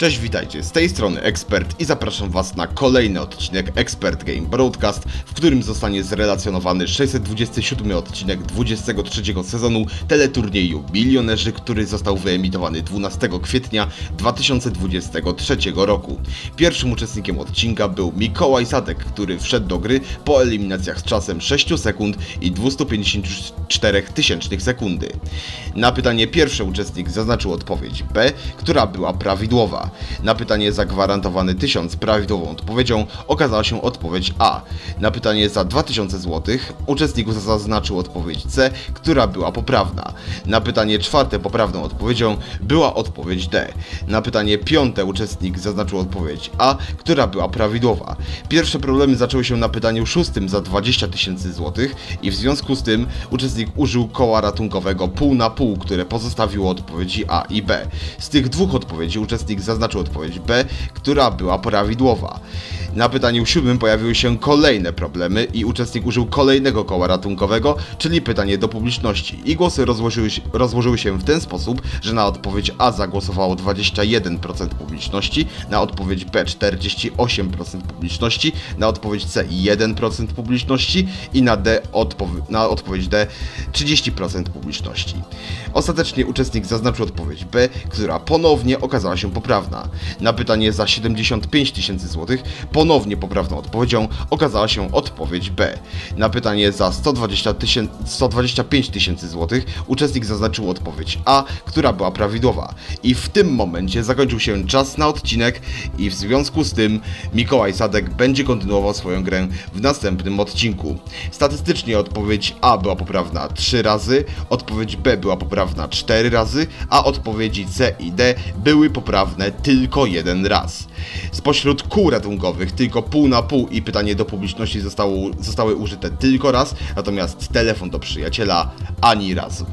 Cześć, witajcie, z tej strony Ekspert i zapraszam Was na kolejny odcinek Expert Game Broadcast, w którym zostanie zrelacjonowany 627 odcinek 23 sezonu teleturnieju Milionerzy, który został wyemitowany 12 kwietnia 2023 roku. Pierwszym uczestnikiem odcinka był Mikołaj Sadek, który wszedł do gry po eliminacjach z czasem 6 sekund i 254 tysięcznych sekundy. Na pytanie pierwszy uczestnik zaznaczył odpowiedź B, która była prawidłowa. Na pytanie zagwarantowany 1000 prawidłową odpowiedzią okazała się odpowiedź A. Na pytanie za 2000 zł uczestnik zaznaczył odpowiedź C, która była poprawna. Na pytanie czwarte poprawną odpowiedzią była odpowiedź D. Na pytanie piąte uczestnik zaznaczył odpowiedź A, która była prawidłowa. Pierwsze problemy zaczęły się na pytaniu szóstym za 20 tysięcy złotych i w związku z tym uczestnik użył koła ratunkowego pół na pół, które pozostawiło odpowiedzi A i B. Z tych dwóch odpowiedzi uczestnik zaznaczył odpowiedź B, która była prawidłowa. Na pytaniu siódmym pojawiły się kolejne problemy i uczestnik użył kolejnego koła ratunkowego, czyli pytanie do publiczności. I głosy rozłożyły się, rozłożyły się w ten sposób, że na odpowiedź A zagłosowało 21% publiczności, na odpowiedź B 48% publiczności, na odpowiedź C 1% publiczności i na, D odpow- na odpowiedź D 30% publiczności. Ostatecznie uczestnik zaznaczył odpowiedź B, która ponownie okazała się poprawna. Na pytanie za 75 tysięcy złotych ponownie poprawną odpowiedzią okazała się odpowiedź B. Na pytanie za 120 tysię- 125 tysięcy złotych uczestnik zaznaczył odpowiedź A, która była prawidłowa. I w tym momencie zakończył się czas na odcinek i w związku z tym Mikołaj Sadek będzie kontynuował swoją grę w następnym odcinku. Statystycznie odpowiedź A była poprawna 3 razy, odpowiedź B była poprawna 4 razy, a odpowiedzi C i D były poprawne tylko jeden raz. Spośród kół ratunkowych tylko pół na pół i pytanie do publiczności zostało, zostały użyte tylko raz, natomiast telefon do przyjaciela ani razu.